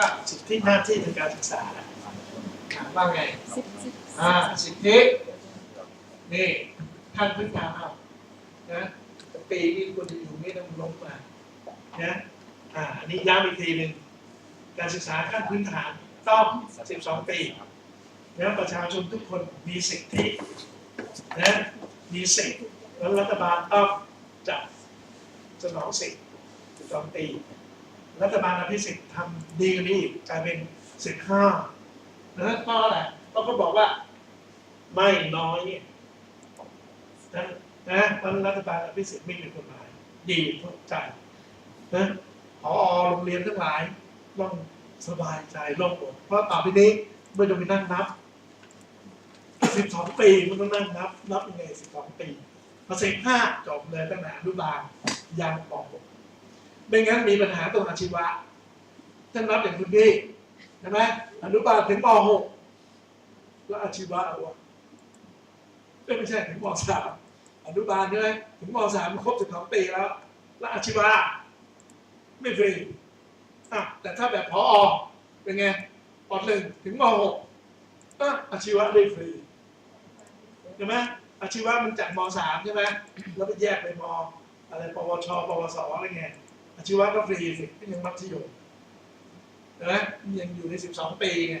ว่าสิทธิหน้าที่ทางการศึกษาอะว่าไงสิบสิบอ่าสิทธินี่ขั้นพื้นฐานเอานะปีนี้ควรจะอยู่นี่ต้องลงมานะอ่าอันนี้ย้ำอีกทีหนึ่งการศึกษาขั้นพื้นฐานต้อง 12 ปีนะประชาชนทุกคนมีสิทธินะมีสิทธิ์แล้วรัฐบาลต้องจัดสนองสิทธิ์12 ปี รัฐบาลอภิสิทธิ์ทำดีกว่านี้อีกกลายเป็นสิบห้านะเพราะอะไรเพราะเขาบอกว่าไม่น้อยเนี่ยนะนะเพราะรัฐบาลอภิสิทธิ์ไม่มีกฎหมาย ดีทุกใจนะพอโรงเรียนทั้งหลายต้องสบายใจโล่งอกเพราะต่อไปนี้ไม่ต้องไปนั่งนับสิบสองปีมันต้องนั่งนับ นับยังไงสิบสองปีพอสิบห้าจบเลยตั้งแต่อนุบาลยันปหก ไม่งั้นมีปัญหาตรงอาชีวะท่านรับอย่างคุณพี่ใช่ไหมอนุบาลถึงป .6 แล้วอาชีวะเอาวะไม่ใช่ถึงป .3 อนุบาลใช่ไหมถึงป .3 มันครบ12ปีแล้ว แล้วอาชีวะไม่ฟรีอะแต่ถ้าแบบพออเป็นไงป .1 ถึงป .6 อะอาชีวะได้ฟรีใช่ไหมอาชีวะมันจากม .3 ใช่ไหมแล้วไปแยกไปมอะไรปวช ปวสอะไรเงี้ย อาชีวะก็ฟรีสิก็ยังมัธยมเนไหมมันยังอยู่ใน 12 ปีไง